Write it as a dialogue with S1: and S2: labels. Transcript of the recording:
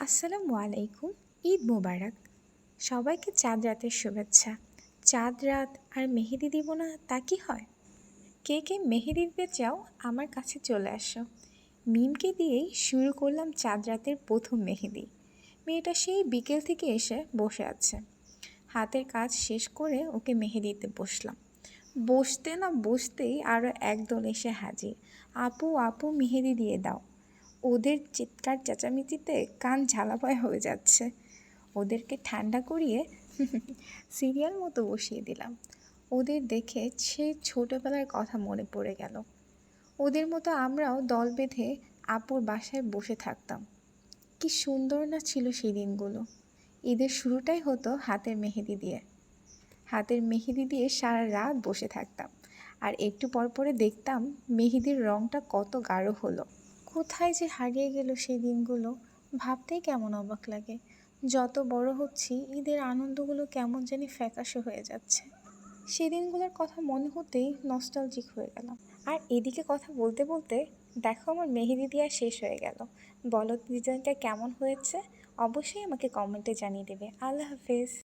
S1: আসসালামু আলাইকুম, ঈদ মোবারক। সবাইকে চাঁদ রাতের শুভেচ্ছা। চাঁদ রাত আর মেহেদি দিব না, তা কি হয়? কে কে মেহেদি দিতে চাও, আমার কাছে চলে আসো। মিমকে দিয়েই শুরু করলাম চাঁদ রাতের প্রথম মেহেদি। মেয়েটা সেই বিকেল থেকে এসে বসে আছে। হাতের কাজ শেষ করে ওকে মেহেদিতে বসলাম। বসতে না বসতেই আরও একদল এসে হাজির। আপু আপু, মেহেদি দিয়ে দাও। ওদের চিৎকার চেঁচামেচিতে কান ঝালাপায় হয়ে যাচ্ছে। ওদেরকে ঠান্ডা করিয়ে সিরিয়াল মতো বসিয়ে দিলাম। ওদের দেখে সেই ছোটোবেলার কথা মনে পড়ে গেল। ওদের মতো আমরাও দল বেঁধে আপুর বাসায় বসে থাকতাম। কি সুন্দর না ছিল সেই দিনগুলো। ঈদের শুরুটাই হতো হাতের মেহেদি দিয়ে। হাতের মেহেদি দিয়ে সারা রাত বসে থাকতাম। আর একটু পর পরে দেখতাম মেহেদির রঙটা কত গাঢ় হলো। কোথায় যে হারিয়ে গেল সেই দিনগুলো ভাবতেই কেমন অবাক লাগে। যত বড় হচ্ছি, ঈদের আনন্দগুলো কেমন জানি ফ্যাকাশে হয়ে যাচ্ছে। সেই দিনগুলোর কথা মনে হতেই নস্টালজিক হয়ে গেলাম। আর এদিকে কথা বলতে বলতে দেখো আমার মেহেদি দেওয়া শেষ হয়ে গেল। বলো ডিজাইনটা কেমন হয়েছে? অবশ্যই আমাকে কমেন্টে জানিয়ে দেবে। আল্লাহ হাফেজ।